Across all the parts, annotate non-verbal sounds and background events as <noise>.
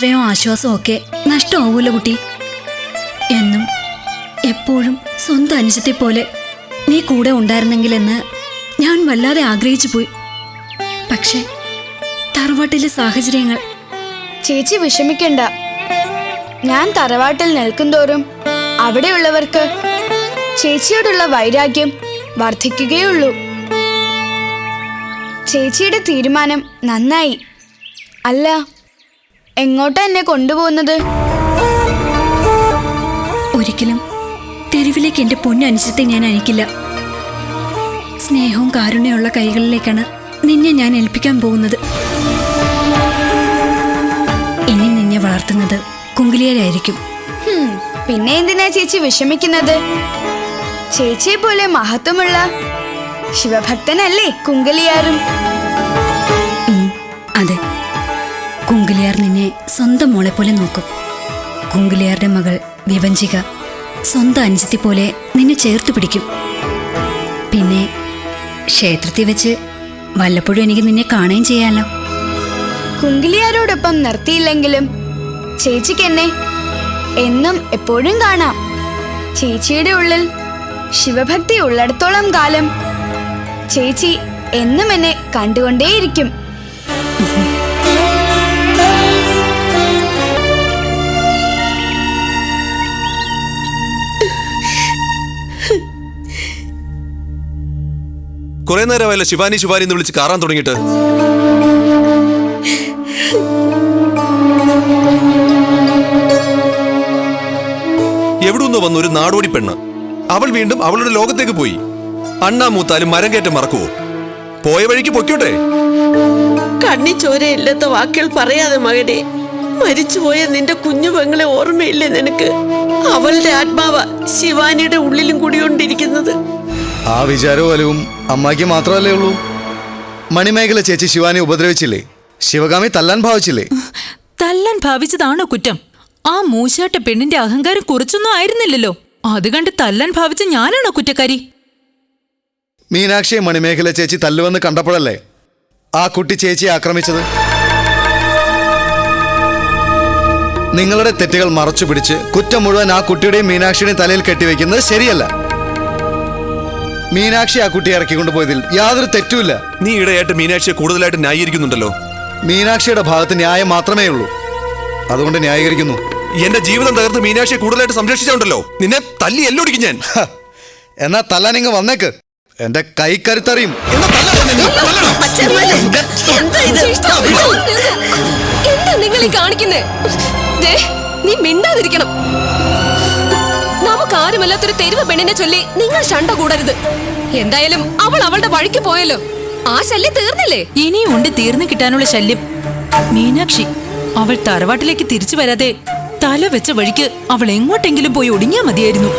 ആശ്രയവും ആശ്വാസവും ഒക്കെ നഷ്ടമാവൂല കുട്ടി. എന്നും എപ്പോഴും സ്വന്തം അനുജത്തെ പോലെ നീ കൂടെ ഉണ്ടായിരുന്നെങ്കിലെന്ന് ഞാൻ വല്ലാതെ ആഗ്രഹിച്ചു പോയി. പക്ഷേ തറവാട്ടിലെ സാഹചര്യങ്ങൾ ചേച്ചി വിഷമിക്കണ്ട. ഞാൻ തറവാട്ടിൽ നിൽക്കുന്തോറും അവിടെയുള്ളവർക്ക് ചേച്ചിയോടുള്ള വൈരാഗ്യം വർദ്ധിക്കുകയുള്ളൂ ചേച്ചിയുടെ തീരുമാനം നന്നായി. അല്ല എങ്ങോട്ടാ എന്നെ കൊണ്ടുപോകുന്നത്? ഒരിക്കലും തെരുവിലേക്ക് എന്റെ പൊന്നനുസരിച്ച് ഞാൻ അയക്കില്ല. സ്നേഹവും കാരുണ്യമുള്ള കൈകളിലേക്കാണ് നിന്നെ ഞാൻ ഏൽപ്പിക്കാൻ പോകുന്നത്. ഇനി നിന്നെ വളർത്തുന്നത് കുങ്കിലിയരായിരിക്കും. പിന്നെ എന്തിനാ ചേച്ചി വിഷമിക്കുന്നത്? ചേച്ചിയെ പോലെ മഹത്വമുള്ള ശിവഭക്തനല്ലേ കുങ്കലിയാറും അതെ. കുങ്കിലിയാർ നിന്നെ സ്വന്തം മോളെ പോലെ നോക്കും. കുങ്കിലിയാരുടെ മകൾ വിവഞ്ചിക സ്വന്തം അനുജത്തി പോലെ നിന്നെ ചേർത്ത് പിടിക്കും. പിന്നെ ക്ഷേത്രത്തിൽ വെച്ച് വല്ലപ്പോഴും എനിക്ക് നിന്നെ കാണുകയും ചെയ്യാമല്ലോ കുങ്കിലിയാരോടൊപ്പം നിർത്തിയില്ലെങ്കിലും ചേച്ചിക്ക് എന്നെ എന്നും എപ്പോഴും കാണാം. ചേച്ചിയുടെ ഉള്ളിൽ ശിവഭക്തി ഉള്ളിടത്തോളം കാലം ചേച്ചി എന്നും എന്നെ കണ്ടുകൊണ്ടേയിരിക്കും. കുറെ നേരമായല്ലോ ശിവാനി ശിവാനി എന്ന് വിളിച്ച് കാറാൻ തുടങ്ങിയിട്ട്. എവിടുന്ന് വന്ന ഒരു നാടോടി പെണ്ണ്. അവൾ വീണ്ടും അവളുടെ ലോകത്തേക്ക് പോയി. അണ്ണാ മൂത്താലും മരം കയറ്റം മറക്കുവോ? പോയ വഴിക്ക് പൊക്കോട്ടെ കണ്ണി ചോരയില്ലാത്ത വാക്കുകൾ പറയാതെ മകനെ മരിച്ചുപോയ നിന്റെ കുഞ്ഞു പെങ്ങളെ ഓർമ്മയില്ലേ നിനക്ക്? അവളുടെ ആത്മാവ ശിവാനിയുടെ ഉള്ളിലും കുടികൊണ്ടിരിക്കുന്നത് ആ വിചാരവും അലവും അമ്മായിക്ക് മാത്രമല്ലേ ഉള്ളൂ? മണിമേഖല ചേച്ചി ശിവാനെ ഉപദ്രവിച്ചില്ലേ? ശിവകാമി തല്ലാൻ ഭാവിച്ചില്ലേ? തല്ലാൻ ഭാവിച്ചതാണോ കുറ്റം? ആ മൂശാട്ട പെണ്ണിന്റെ അഹങ്കാരം കുറച്ചൊന്നും ആയിരുന്നില്ലല്ലോ. അത് കണ്ട് തല്ലാൻ ഭാവിച്ച ഞാനാണോ കുറ്റക്കാരി? മീനാക്ഷിയെ മണിമേഖല ചേച്ചി തല്ലുവെന്ന് കണ്ടപ്പോഴല്ലേ ആ കുട്ടി ചേച്ചിയെ ആക്രമിച്ചത്? നിങ്ങളുടെ തെറ്റുകൾ മറച്ചു പിടിച്ച് കുറ്റം മുഴുവൻ ആ കുട്ടിയുടെയും മീനാക്ഷിയുടെയും തലയിൽ കെട്ടിവെക്കുന്നത് ശരിയല്ല. മീനാക്ഷി ആ കുട്ടിയെ ഇറക്കിക്കൊണ്ട് പോയതിൽ യാതൊരു തെറ്റുമില്ല. നീ ഇടയായിട്ട് മീനാക്ഷിയെ കൂടുതലായിട്ട് ന്യായീകരിക്കുന്നുണ്ടല്ലോ. മീനാക്ഷിയുടെ ഭാഗത്ത് ന്യായം മാത്രമേ ഉള്ളൂ. അതുകൊണ്ട് ന്യായീകരിക്കുന്നു. എന്റെ ജീവിതം തകർത്ത് മീനാക്ഷിയെ കൂടുതലായിട്ട് സംരക്ഷിച്ചുണ്ടല്ലോ. നിന്നെ തല്ലി എല്ലൊടിക്കും ഞാൻ. ഹ, എന്നാ തല്ലാനിങ്ങ് വന്നേക്ക്. എന്റെ കൈ കരുത്തറിയും. എന്നാ തല്ലണം നിന്നെ, തല്ലണം. എന്താ ഇത്? എന്താ നിങ്ങൾ ഈ കാണിക്കുന്നേ? ദേ, നീ മിണ്ടാതിരിക്കണം. നമുക്ക് ആരുമല്ലാത്തൊരു തെരുവ് പെണ്ണിനെ ചൊല്ലി നിങ്ങൾ ശണ്ട കൂടരുത്. എന്തായാലും അവൾ അവളുടെ വഴിക്ക് പോയല്ലോ. ആ ശല്യം തീർന്നില്ലേ? ഇനിയും ഉണ്ട് തീർന്നു കിട്ടാനുള്ള ശല്യം. മീനാക്ഷി അവൾ തറവാട്ടിലേക്ക് തിരിച്ചു വരാതെ തല വെച്ച വഴിക്ക് അവൾ എങ്ങോട്ടെങ്കിലും പോയി ഒടിഞ്ഞാ മതിയായിരുന്നു.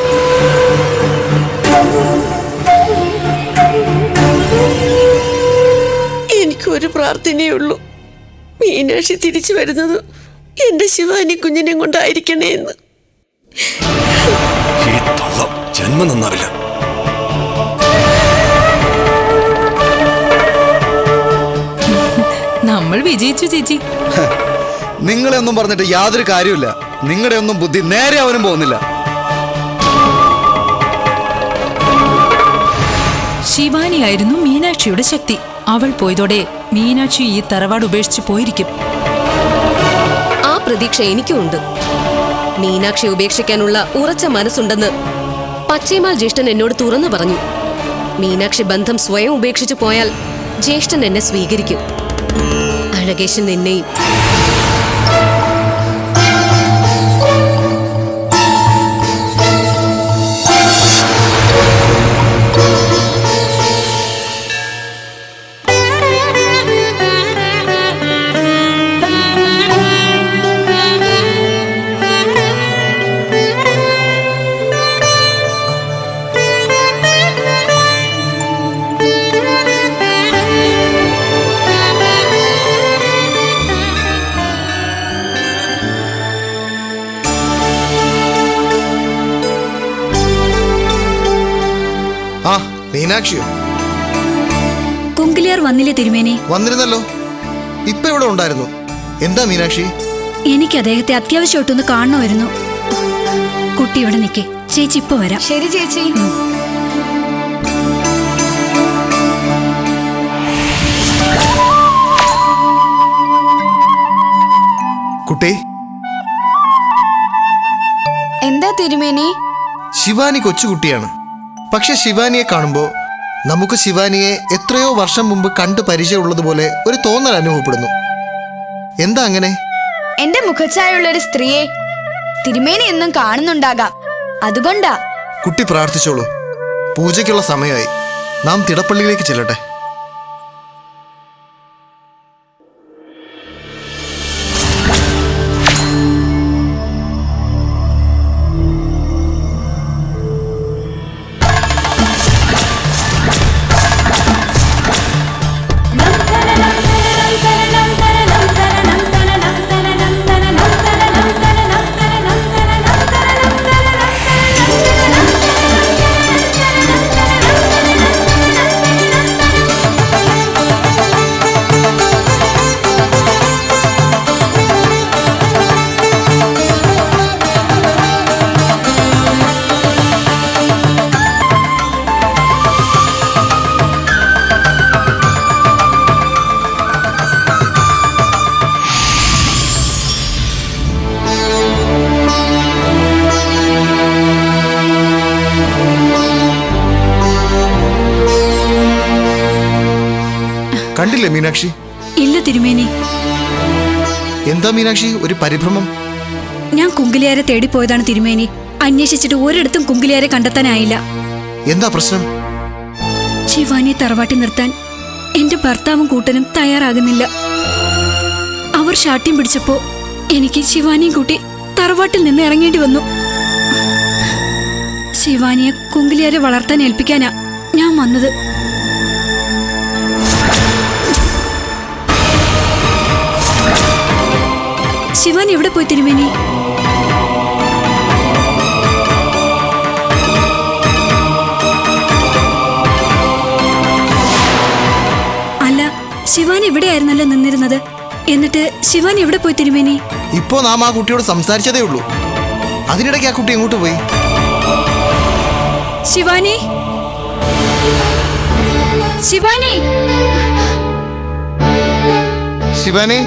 എനിക്കൊരു പ്രാർത്ഥനയേ ഉള്ളൂ. മീനാക്ഷി തിരിച്ചു വരുന്നത് എന്റെ ശിവാനി കുഞ്ഞിനെ കൊണ്ടായിരിക്കണേ എന്ന് ഈ തള്ള ജന്മം നന്നാവില്ല. നമ്മൾ വിജയിച്ചു ചേച്ചി. നിങ്ങളെ ഒന്നും പറഞ്ഞിട്ട് യാതൊരു കാര്യമില്ല നിങ്ങളുടെ ഒന്നും ബുദ്ധി നേരെ അവനും പോകുന്നില്ല. ശിവാനി ആയിരുന്നു മീനാക്ഷിയുടെ ശക്തി. അവൾ പോയതോടെ മീനാക്ഷി ഈ തറവാട് ഉപേക്ഷിച്ച് പോയിരിക്കും. ആ പ്രതീക്ഷ എനിക്കും ഉണ്ട് മീനാക്ഷി ഉപേക്ഷിക്കാനുള്ള ഉറച്ച മനസ്സുണ്ടെന്ന് പച്ചേമാൽ ജ്യേഷ്ഠൻ എന്നോട് തുറന്നു പറഞ്ഞു. മീനാക്ഷി ബന്ധം സ്വയം ഉപേക്ഷിച്ചു പോയാൽ ജ്യേഷ്ഠൻ എന്നെ സ്വീകരിക്കും. അഴകേശൻ നിന്നെയും മീനാക്ഷിയോ കൊങ്കിലിയാർ വന്നില്ലേ തിരുമേനി? വന്നിരുന്നല്ലോ. ഇപ്പൊ ഇവിടെ ഉണ്ടായിരുന്നു. എന്താ മീനാക്ഷി? എനിക്ക് അദ്ദേഹത്തെ അത്യാവശ്യമായിട്ടൊന്ന് കാണണമായിരുന്നു. കുട്ടി ഇവിടെ നിൽക്കേ ചേച്ചി ഇപ്പൊ വരാം. ശരി ചേച്ചി. കുട്ടി. എന്താ തിരുമേനി? ശിവാനി കൊച്ചുകുട്ടിയാണ്. പക്ഷെ ശിവാനിയെ കാണുമ്പോൾ നമുക്ക് ശിവാനിയെ എത്രയോ വർഷം മുമ്പ് കണ്ട് പരിചയമുള്ളതുപോലെ ഒരു തോന്നൽ അനുഭവപ്പെടുന്നു. എന്താ അങ്ങനെ? എന്റെ മുഖച്ഛായുള്ള ഒരു സ്ത്രീയെ തിരുമേനി എന്നും കാണുന്നുണ്ടാകാം. അതുകൊണ്ടാ. കുട്ടി പ്രാർത്ഥിച്ചോളൂ. പൂജയ്ക്കുള്ള സമയമായി. നാം തിടപ്പള്ളിയിലേക്ക് ചെല്ലട്ടെ. കണ്ടില്ലേ മീനാക്ഷി? ഇല്ല തിരുമേനി. എന്താ മീനാക്ഷി ഒരു പരിഭ്രമം? ഞാൻ കുങ്കിലിയാരെ തേടിപ്പോയതാണ് തിരുമേനി. അന്വേഷിച്ചിട്ട് ഒരിടത്തും കുങ്കിലിയാരെ കണ്ടെത്താനായില്ല. എന്താ പ്രശ്നം? ശിവാനിയെ തറവാട്ടി നിർത്താൻ എന്റെ ഭർത്താവും കൂട്ടനും തയ്യാറാകുന്നില്ല. അവർ ശാഠ്യം പിടിച്ചപ്പോ എനിക്ക് ശിവാനിയും കൂട്ടി തറവാട്ടിൽ നിന്ന് ഇറങ്ങേണ്ടി വന്നു. ശിവാനിയെ കുങ്കിലിയാരെ വളർത്താൻ ഏൽപ്പിക്കാനാ ഞാൻ വന്നത്. ശിവാനി എവിടെ പോയി തിരുമേനി? അല്ല ശിവാൻ എവിടെയായിരുന്നല്ലോ നിന്നിരുന്നത്? എന്നിട്ട് ശിവൻ എവിടെ പോയി തിരുമേനി? ഇപ്പോ നാം ആ കുട്ടിയോട് സംസാരിച്ചതേ ഉള്ളൂ. അതിനിടയ്ക്ക് ആ കുട്ടി എങ്ങോട്ട് പോയി? ശിവാനി? ശിവാനി? ശിവാനി?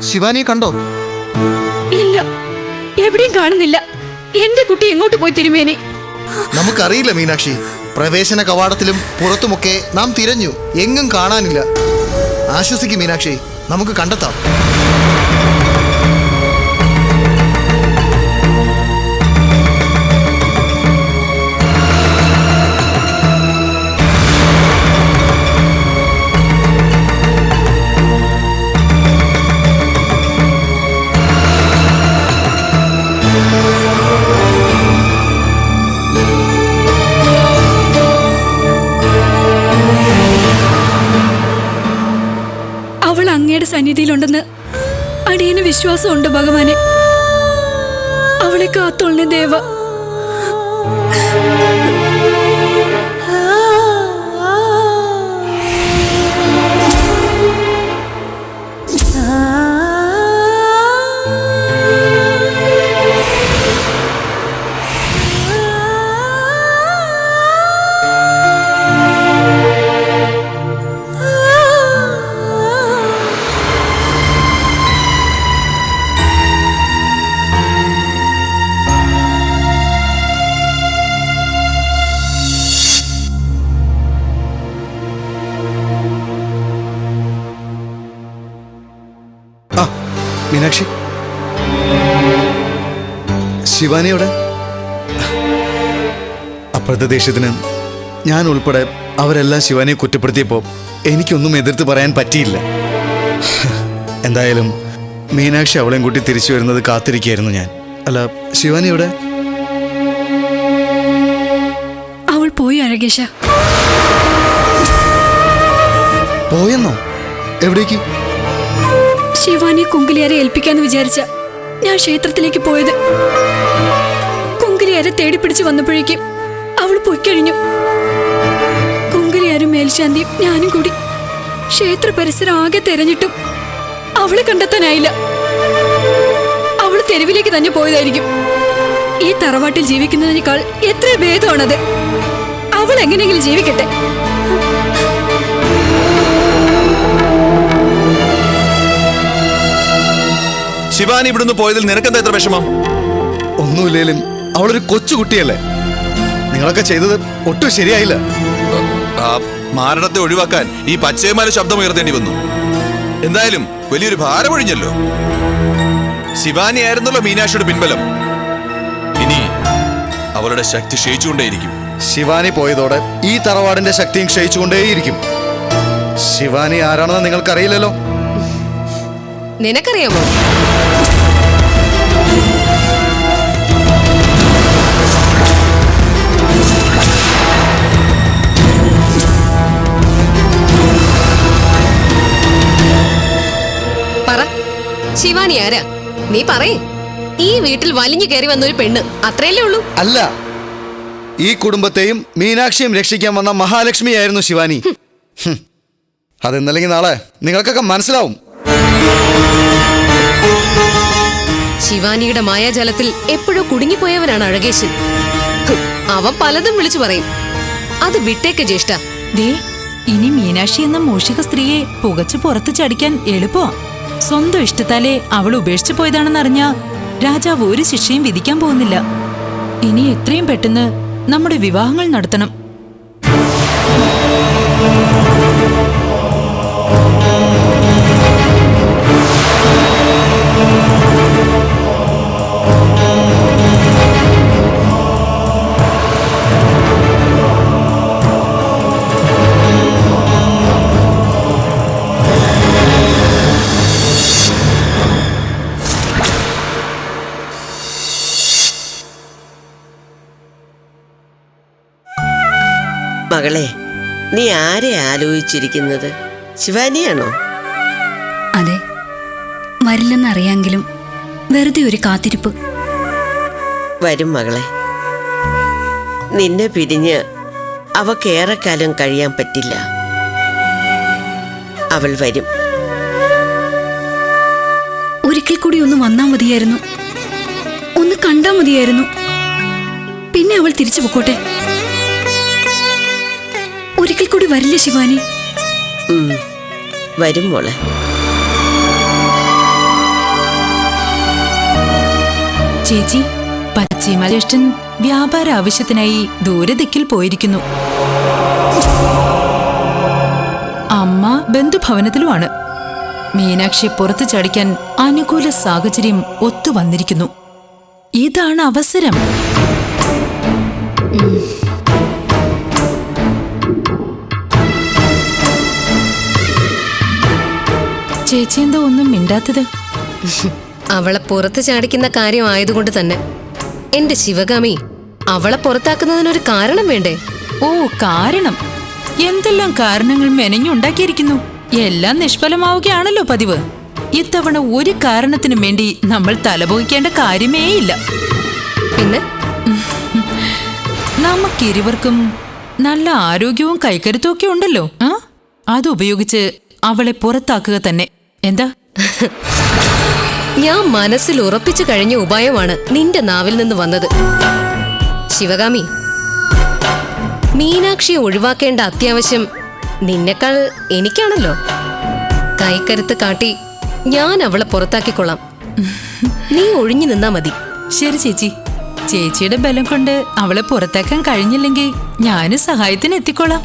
ശിവാനിയെ കണ്ടോ? ഇല്ല. എവിടെയും കാണുന്നില്ല. എന്റെ കുട്ടി എങ്ങോട്ട് പോയി തിരുമേനി? നമുക്കറിയില്ല മീനാക്ഷി. പ്രവേശന കവാടത്തിലും പുറത്തുമൊക്കെ നാം തിരഞ്ഞു. എങ്ങും കാണാനില്ല. ആശ്വസിക്കും മീനാക്ഷി. നമുക്ക് കണ്ടെത്താം. സന്നിധിയിലുണ്ടെന്ന് അടിയന് വിശ്വാസമുണ്ട് ഭഗവാനെ. അവളെ കാത്തോളണേ ദേവ. ശിവാനിയോടെ? അപ്പോഴത്തെ ദേഷ്യത്തിന് ഞാൻ ഉൾപ്പെടെ അവരെല്ലാം ശിവാനിയെ കുറ്റപ്പെടുത്തിയപ്പോൾ എനിക്കൊന്നും എതിർത്ത് പറയാൻ പറ്റിയില്ല. എന്തായാലും മീനാക്ഷി അവളെയും കൂട്ടി തിരിച്ചു വരുന്നത് കാത്തിരിക്കുകയായിരുന്നു ഞാൻ. അല്ല ശിവാനിയോടെ അവൾ പോയി അഴകേശ. പോയെന്നോ? എവിടേക്ക്? ശിവാനി കുങ്കിലിയാരെ ഏൽപ്പിക്കാന്ന് വിചാരിച്ച ഞാൻ ക്ഷേത്രത്തിലേക്ക് പോയത്. കുങ്കിലിയാരെ തേടി പിടിച്ചു വന്നപ്പോഴേക്കും അവൾ പൊയ്ക്കഴിഞ്ഞു കുങ്കിലിയാരും മേൽശാന്തിയും ഞാനും കൂടി. ക്ഷേത്ര പരിസരം ആകെ തെരഞ്ഞിട്ടും അവളെ കണ്ടെത്താനായില്ല. അവൾ തെരുവിലേക്ക് തന്നെ പോയതായിരിക്കും. ഈ തറവാട്ടിൽ ജീവിക്കുന്നതിനേക്കാൾ എത്ര ഭേദമാണത്? അവൾ എങ്ങനെയെങ്കിലും ജീവിക്കട്ടെ. ശിവാനി ഇവിടുന്ന് പോയതിൽ നിനക്കെന്താ എത്ര വിഷമം? ഒന്നുമില്ലേലും അവളൊരു കൊച്ചു കുട്ടിയല്ലേ? നിങ്ങളൊക്കെ ചെയ്തത് ഒട്ടും ശരിയായില്ല. ആ മാരണത്തെ ഒഴിവാക്കാൻ ഈ പച്ചയമാല ശബ്ദം ഉയർത്തേണ്ടി വന്നു. എന്തായാലും വലിയൊരു ഭാരമൊഴിഞ്ഞല്ലോ. ശിവാനി ആയിരുന്നല്ലോ മീനാക്ഷിയുടെ പിൻബലം. ഇനി അവളുടെ ശക്തി ക്ഷയിച്ചുകൊണ്ടേയിരിക്കും. ശിവാനി പോയതോടെ ഈ തറവാടിന്റെ ശക്തിയും ക്ഷയിച്ചുകൊണ്ടേയിരിക്കും. ശിവാനി ആരാണെന്ന് നിങ്ങൾക്കറിയില്ലല്ലോ. നിനക്കറിയാമോ? ശിവാനി ആരാ? നീ പറയേ. ഈ വീട്ടിൽ വലിഞ്ഞു കയറി വന്ന ഒരു പെണ്ണ് അത്രയല്ലേ ഉള്ളൂ? അല്ല. ഈ കുടുംബത്തെയും മീനാക്ഷിയും രക്ഷിക്കാൻ വന്ന മഹാലക്ഷ്മിയായിരുന്നു ശിവാനി. ഹും. അതെന്നല്ലെങ്കിൽ നാളെ നിങ്ങൾക്കൊക്കെ മനസ്സിലാവും. ശിവാനിയുടെ മായാജാലത്തിൽ എപ്പോഴും കുടുങ്ങിപ്പോയവനാണ് അഴകേശൻ. അവൻ പലതും വിളിച്ചു പറയും. അത് വിട്ടേക്ക് ജ്യേഷ്ഠ. ദേ ഇനി മീനാക്ഷി എന്ന മോഷിക സ്ത്രീയെ പുകച്ചു പുറത്തു ചടിക്കാൻ എളുപ്പമാ. സ്വന്തം ഇഷ്ടത്താലെ അവൾ ഉപേക്ഷിച്ചു പോയതാണെന്നറിഞ്ഞ രാജാവ് ഒരു ശിക്ഷയും വിധിക്കാൻ പോകുന്നില്ല. ഇനി എത്രയും പെട്ടെന്ന് നമ്മുടെ വിവാഹങ്ങൾ നടത്തണം. മകളെ നീ ആരെ ആലോചിച്ചിരിക്കുന്നത്? ശിവാനിയാണോ? അതെ. വരില്ലെന്നറിയാമെങ്കിലും വെറുതെ ഒരു കാത്തിരിപ്പ്. വരും മകളെ. നിന്നെ പിരിഞ്ഞ് അവക്കേറെക്കാലം കഴിയാൻ പറ്റില്ല. അവൾ വരും. ഒരിക്കൽ കൂടി ഒന്ന് വന്നാ മതിയായിരുന്നു. ഒന്ന് കണ്ടാ മതിയായിരുന്നു. പിന്നെ അവൾ തിരിച്ചു പൊക്കോട്ടെ. ഒരിക്കൽ കൂടി വരില്ല ശിവാനി. വരും മോളെ. ചേച്ചി പശ്ചിമജ്യേഷ്ഠൻ വ്യാപാര ആവശ്യത്തിനായി ദൂരദിക്കിൽ പോയിരിക്കുന്നു. അമ്മ ബന്ധുഭവനത്തിലുമാണ്. മീനാക്ഷിയെ പുറത്തു ചാടിക്കാൻ അനുകൂല സാഹചര്യം ഒത്തു വന്നിരിക്കുന്നു. ഇതാണ് അവസരം. ചേച്ചി എന്താ ഒന്നും മിണ്ടാത്തത്. അവളെ പുറത്ത് ചാടിക്കുന്ന കാര്യം ആയതുകൊണ്ട് തന്നെ. എന്റെ ശിവഗാമി അവളെ പുറത്താക്കുന്നതിനൊരു കാരണം വേണ്ടേ? ഓ കാരണം. എന്തെല്ലാം കാരണങ്ങൾ മെനഞ്ഞുണ്ടാക്കിയിരിക്കുന്നു എല്ലാം നിഷ്ഫലമാവുകയാണല്ലോ പതിവ്. ഇത്തവണ ഒരു കാരണത്തിനും വേണ്ടി നമ്മൾ തലപോയിക്കേണ്ട കാര്യമേയില്ല. പിന്നെ? നമുക്കിരുവർക്കും നല്ല ആരോഗ്യവും കൈക്കരുത്തും ഒക്കെ ഉണ്ടല്ലോ ആ? അതുപയോഗിച്ച് അവളെ പുറത്താക്കുക തന്നെ എന്താ? ഞാൻ മനസ്സിൽ ഉറപ്പിച്ചു കഴിഞ്ഞ ഉപായമാണ് നിന്റെ നാവിൽ നിന്ന് വന്നത്. ശിവകാമി മീനാക്ഷിയെ ഒഴിവാക്കേണ്ട അത്യാവശ്യം നിന്നെക്കാൾ എനിക്കാണല്ലോ. കൈക്കരുത്ത് കാട്ടി ഞാൻ അവളെ പുറത്താക്കിക്കൊള്ളാം. നീ ഒഴിഞ്ഞു നിന്നാ മതി. ശരി ചേച്ചി. ചേച്ചിയുടെ ബലം കൊണ്ട് അവളെ പുറത്താക്കാൻ കഴിഞ്ഞില്ലെങ്കിൽ ഞാനും സഹായത്തിന് എത്തിക്കോളാം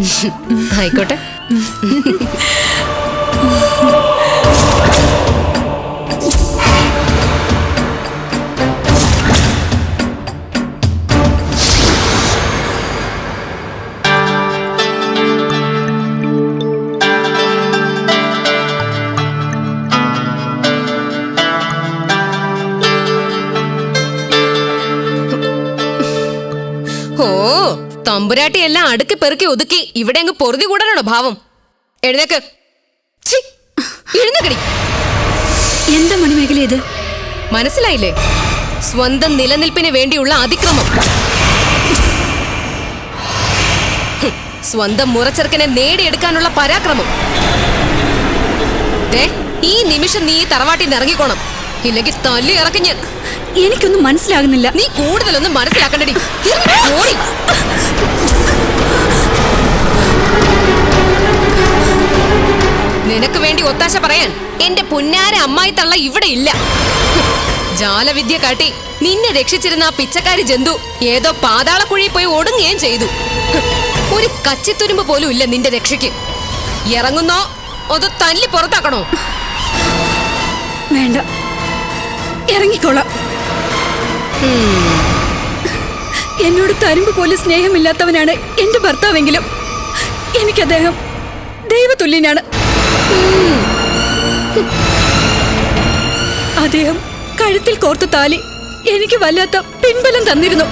ആയിക്കോട്ടെ. <laughs> തമ്പുരാട്ടി എല്ലാം അടുക്കി പെറുക്കി ഒതുക്കി ഇവിടെ അങ്ങ് പൊറുതി കൂടാനാണോ ഭാവം? എഴുന്നേക്ക്. എഴുന്നേക്കടി. എന്താ മണിമേഖല ഇത്? മനസ്സിലായില്ലേ? സ്വന്തം നിലനിൽപ്പിന് വേണ്ടിയുള്ള അതിക്രമം. സ്വന്തം മുറച്ചെറുക്കനെ നേടിയെടുക്കാനുള്ള പരാക്രമം. ഈ നിമിഷം നീ ഈ തറവാട്ടിൽ നിന്ന് ഇറങ്ങിക്കോണം. ഇല്ലെങ്കിൽ തല്ലി ഇറക്കി ഞാൻ. എനിക്കൊന്നും മനസ്സിലാകുന്നില്ല. നീ കൂടുതലൊന്നും മനസ്സിലാക്കണ്ടടി. ഇറങ്ങി നിനക്ക് വേണ്ടി ഒത്താശ പറയാൻ എന്റെ പുന്നാര അമ്മായി തള്ള ഇവിടെ ഇല്ല. ജാലവിദ്യ കാട്ടി നിന്നെ രക്ഷിച്ചിരുന്ന ആ പിച്ചക്കാരി ജന്തു ഏതോ പാതാളക്കുഴി പോയി ഒടുങ്ങുകയും ചെയ്തു. ഒരു കച്ചിത്തുരുമ്പ് പോലും ഇല്ല നിന്റെ രക്ഷയ്ക്ക്. ഇറങ്ങുന്നോ അതോ തല്ലി പുറത്താക്കണോ? വേണ്ട. ഇറങ്ങിക്കോളാം. എന്നോട് തരുമ്പ് പോലും സ്നേഹമില്ലാത്തവനാണ് എന്റെ ഭർത്താവെങ്കിലും എനിക്ക് അദ്ദേഹം ദൈവതുല്യനാണ്. അദ്ദേഹം കഴുത്തിൽ കോർത്ത താലി എനിക്ക് വല്ലാത്ത പിൻബലം തന്നിരുന്നു.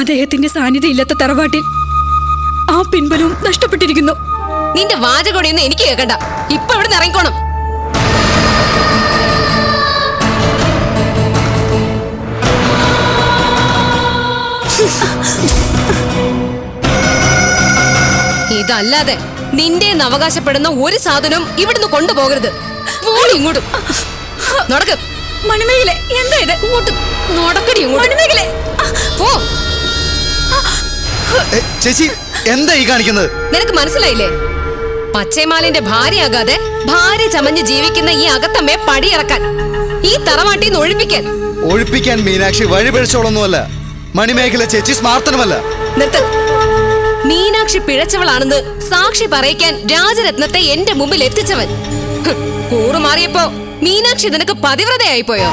അദ്ദേഹത്തിന്റെ സാന്നിധ്യം ഇല്ലാത്ത തറവാട്ടിൽ ആ പിൻബലവും നഷ്ടപ്പെട്ടിരിക്കുന്നു. നിന്റെ വാചകൊടിയൊന്നും എനിക്ക് കേൾക്കണ്ട. ഇപ്പൊ ഇവിടെ ഇറങ്ങിക്കോണം. ഇതല്ലാതെ നിന്റെ അവകാശപ്പെടുന്ന ഒരു സാധനവും ഇവിടുന്ന് കൊണ്ടുപോകരുത്. ഇങ്ങോട്ടും. നടക്ക്. മണിമേഖലെ എന്താ ഇത്? ഇങ്ങോട്ട് നടക്കടി മണിമേഖലെ. പോ. ചേച്ചി എന്താ ഈ കാണിക്കുന്നത്? നിനക്ക് മനസ്സിലായില്ലേ? പച്ചേമാലിന്റെ ഭാര്യയാകാതെ ഭാര്യ ചമഞ്ഞ് ജീവിക്കുന്ന ഈ അകത്തമ്മയെ പടിയിറക്കാൻ ഈ തറവാട്ടിന്ന് ഒഴിപ്പിക്കാൻ. ഒഴിപ്പിക്കാൻ മീനാക്ഷി വഴിപിഴച്ചോളൊന്നുമല്ല മണിമേഖല ചേച്ചി സ്മാർത്തനുമല്ല. നിർത്ത്. മീനാക്ഷി പിഴച്ചവളാണെന്ന് സാക്ഷി പറയിക്കാൻ രാജരത്നത്തെ എന്റെ മുമ്പിൽ എത്തിച്ചവൻ. കൂറുമാറിയപ്പോ മീനാക്ഷി നിനക്ക് പതിവ്രതയായിപ്പോയോ?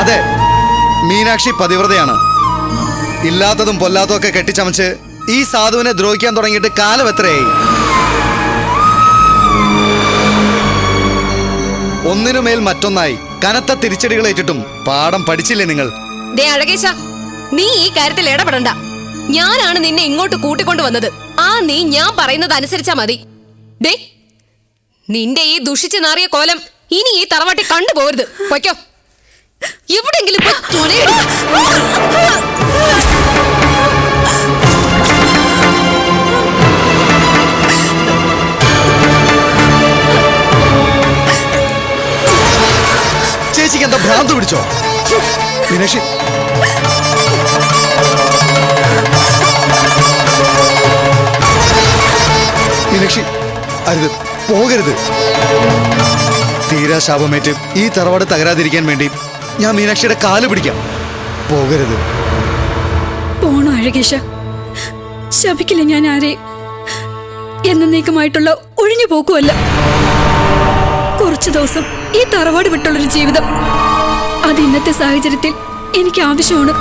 അതെ മീനാക്ഷി പതിവ്രതയാണ്. ഇല്ലാത്തതും പൊല്ലാത്തതും ഒക്കെ കെട്ടിച്ചമച്ച് ഈ സാധുവിനെ ദ്രോഹിക്കാൻ തുടങ്ങിയിട്ട് കാലം എത്രയായി? ഒന്നിനുമേൽ മറ്റൊന്നായി കനത്ത തിരിച്ചടികൾ ഏറ്റിട്ടും പാഠം പഠിച്ചില്ലേ നിങ്ങൾ? ദേ അഴകേശ നീ ഈ കാര്യത്തിൽ ഇടപെടണ്ട. ഞാനാണ് നിന്നെ ഇങ്ങോട്ട് കൂട്ടിക്കൊണ്ടു വന്നത് ആ നീ ഞാൻ പറയുന്നത് അനുസരിച്ചാ മതി. ദേ നിന്റെ ഈ ദുഷിച്ചു നാറിയ കോലം ഇനി ഈ തറവാട്ടി കണ്ടുപോകരുത് പൊയ്ക്കോ. എവിടെങ്കിലും. ചേച്ചിക്ക് എന്താ ഭ്രാന്ത് പിടിച്ചോ? മീനാക്ഷി മീനാക്ഷി അരുത് പോകരുത്. തീരാ ശാപമേറ്റ് ഈ തറവാട് തകരാതിരിക്കാൻ വേണ്ടി ഞാൻ മീനാക്ഷിയുടെ കാൽ പിടിക്കാം. പോകരുത്. പോണോ അഴകേശ? ശപിക്കില്ല ഞാൻ ആരെയും എന്നേക്കുമായിട്ടുള്ള ഒഴിഞ്ഞു പോക്കുമല്ല കുറച്ചു ദിവസം ഈ തറവാട് വിട്ടുള്ളൊരു ജീവിതം. അത് ഇന്നത്തെ സാഹചര്യത്തിൽ എനിക്ക് ആവശ്യമാണ്.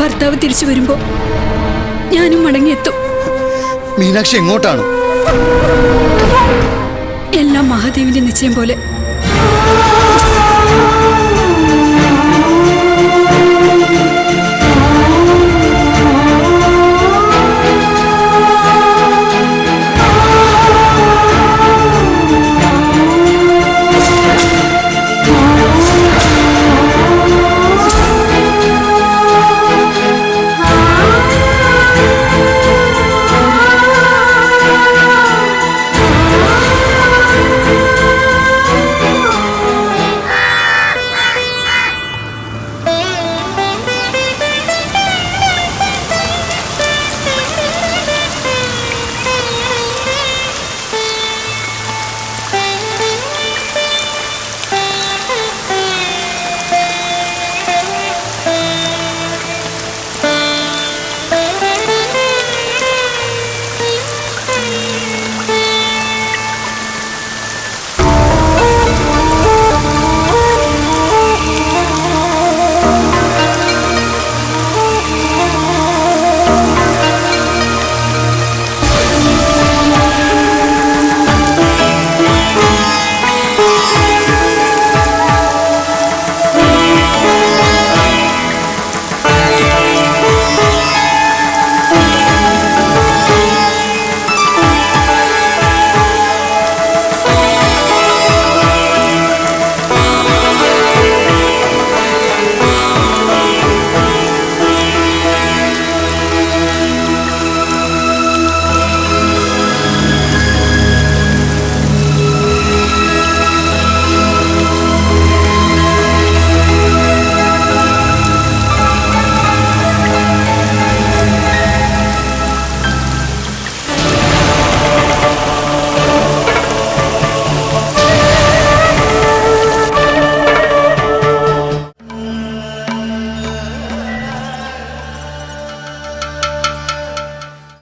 ഭർത്താവ് തിരിച്ചു വരുമ്പോ ഞാനും മടങ്ങിയെത്തും. മീനാക്ഷി എങ്ങോട്ടാണ്? എല്ലാം മഹാദേവിന്റെ നിശ്ചയം പോലെ